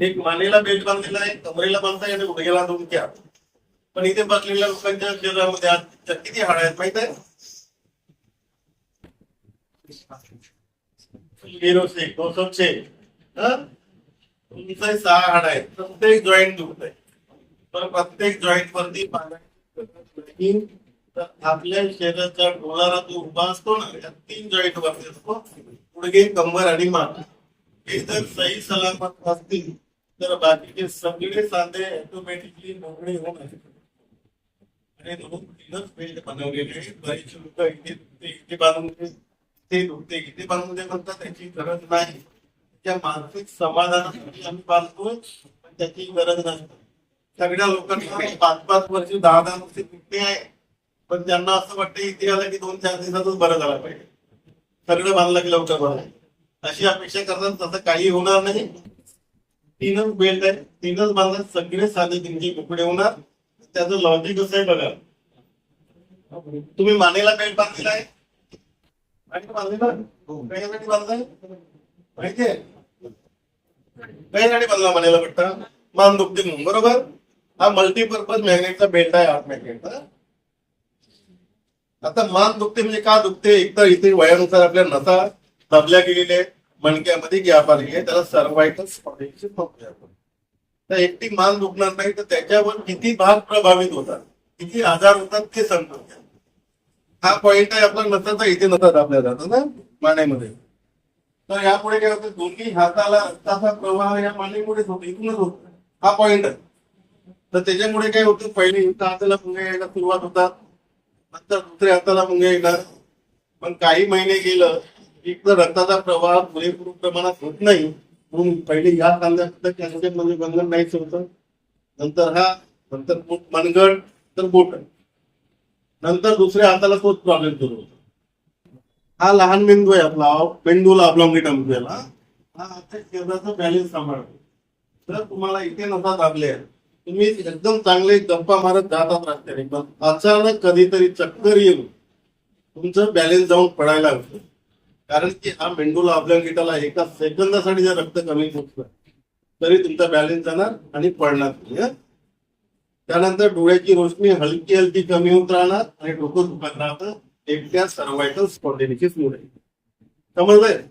एक मानेला बेट बांधलेला आहे कमरेला बांधता आणि गुडघ्याला दोन पण इथे बसलेल्या लोकांच्या शरीरामध्ये आज किती हाड आहेत माहीत आहे? झिरो दोनशे तुमचे सहा हाड आहेत. प्रत्येक जॉईंट दुखत आहे तर प्रत्येक जॉईंट वरती पाण्याची तर आपल्या शरीराच्या डोळाला जो उभा असतो ना त्या तीन जॉईंट वरती असतो. गुडघे कंबर आणि मान हे जर सही सलामत असतील तर बाकीचे सगळे सांधे ऑटोमॅटिकली मोकळे होणार आणि दोन तीनच बेल्ट बनवलेले बरेच लोक इथे इथे बांधून ते नुकते इथे बांधून ते म्हणतात त्याची गरज नाही. त्या मानसिक समाधानासाठी आम्ही बांधतोय पण त्याची गरज नाही. सगळ्या लोकांना पाच पाच वर्ष दहा दहा वर्ष दुखते आहे. पण त्यांना असं वाटतं इथे आलं की दोन चार दिवसातच बरं झालं पाहिजे. सगळं बांधलं की लवकर बरं अशी अपेक्षा करतात तसं काही होणार नाही. तीनच बेल्ट आहे तीनच बांधल्यात सगळे साधे तुमचे कुकडे होणार. त्याचं लॉजिक कसं आहे बघा. तुम्ही मानेला बेल्ट बांधलेला आहे? कशासाठी बांधलाय? माहितीये? कशासाठी बांधला मानेला पट्टा मान दुखते म्हणून बरोबर? हा मल्टीपर्पज मॅग्नेटचा बेल्ट आहे आठ मॅग्नेटचा आता मान दुखते म्हणजे का दुखते? एक तर इथे वयानुसार आपल्या नसा दबल्या गेलेल्या आहेत. मणक्यामध्ये गॅप आलेली आहे त्याला सर्वायकल स्पॉटिंगची म्हणतो आपण. तर एकटी मान दुखणार नाही तर त्याच्यावर किती भाग प्रभावित होतात किती आजार होतात ते समजून घ्या. हा पॉइंट आहे आपला नसतात इथे नसतात आपल्या जातो ना? मानेमध्ये. तर यापुढे काय होतं दोन्ही हाताला रक्ताचा प्रवाह या मानेमुळेच होतो इथूनच होतो. हा पॉइंट आहे. तर त्याच्यामुळे काय होतं पहिले एका हाताला मुंग्या यायला सुरुवात होतात नंतर दुसऱ्या हाताला मुंग्या येणार. पण काही महिने गेलं एक तर रक्ताचा प्रवाह पुरेपूर प्रमाणात होत नाही म्हणून पहिले या कांद्यात कॅल्शियममध्ये बंधन नाहीच होतं. नंतर हा नंतर बोट मनगड तर बोट. नंतर दुसऱ्या हाताला तोच प्रॉब्लेम सुरू होतो. हा लहान मेंदू आहे आपला मेंदूला ऑब्लॉंगिटा म्हणतो हा आपल्या शरीराचा बॅलन्स सांभाळतो. तर तुम्हाला इथे नसा दाबले आहेत. तुम्ही एकदम चांगले गप्पा मारत जातात रस्त्याने पण अचानक कधीतरी चक्कर येऊन तुमचं बॅलन्स जाऊन पडायला होतं कारण की हा मेंदूला आपल्या एका सेकंदासाठी जर रक्त कमी होत तरी तुमचा बॅलन्स जाणार आणि पडणार तुम्ही त्यानंतर डोळ्याची रोशनी हलकी हलकी कमी होत राहणार आणि डोकं दुखत राहतं. एकट्या सर्वायकल स्पॉन्टेनिटीस मुळे. समजलंय?